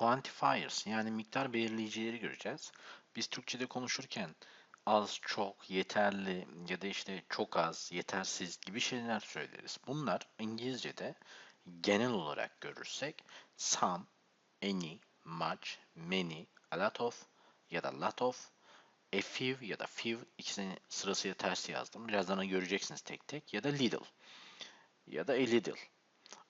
quantifiers yani miktar belirleyicileri göreceğiz. Biz Türkçe'de konuşurken az, çok, yeterli ya da işte çok az, yetersiz gibi şeyler söyleriz. Bunlar İngilizce'de genel olarak görürsek some, any, much, many, a lot of ya da lot of, a few ya da few ikisini sırasıyla ters yazdım. Birazdan göreceksiniz tek tek ya da little ya da a little.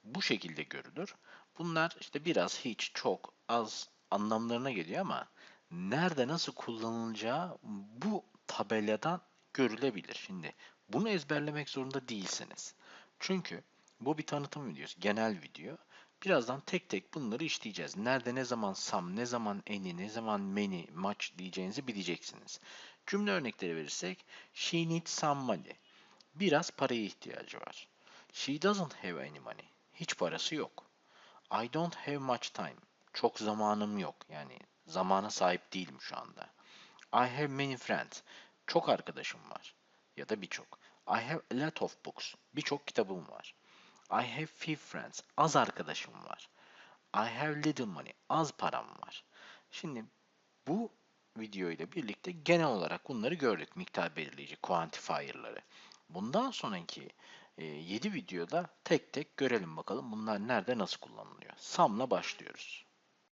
Bu şekilde görülür. Bunlar işte biraz, hiç, çok, az anlamlarına geliyor ama nerede nasıl kullanılacağı bu tabeladan görülebilir. Şimdi bunu ezberlemek zorunda değilsiniz. Çünkü bu bir tanıtım videosu, genel video. Birazdan tek tek bunları işleyeceğiz. Nerede ne zaman some, ne zaman any, ne zaman many, much diyeceğinizi bileceksiniz. Cümle örnekleri verirsek, she needs some money. Biraz paraya ihtiyacı var. She doesn't have any money. Hiç parası yok. I don't have much time. Çok zamanım yok. Yani zamana sahip değilim şu anda. I have many friends. Çok arkadaşım var. Ya da birçok. I have a lot of books. Birçok kitabım var. I have few friends. Az arkadaşım var. I have little money. Az param var. Şimdi bu video ile birlikte genel olarak bunları gördük. Miktar belirleyici, quantifier'ları. Bundan sonraki e, 7 videoda tek tek görelim bakalım bunlar nerede nasıl kullanılıyor. Sam'la başlıyoruz.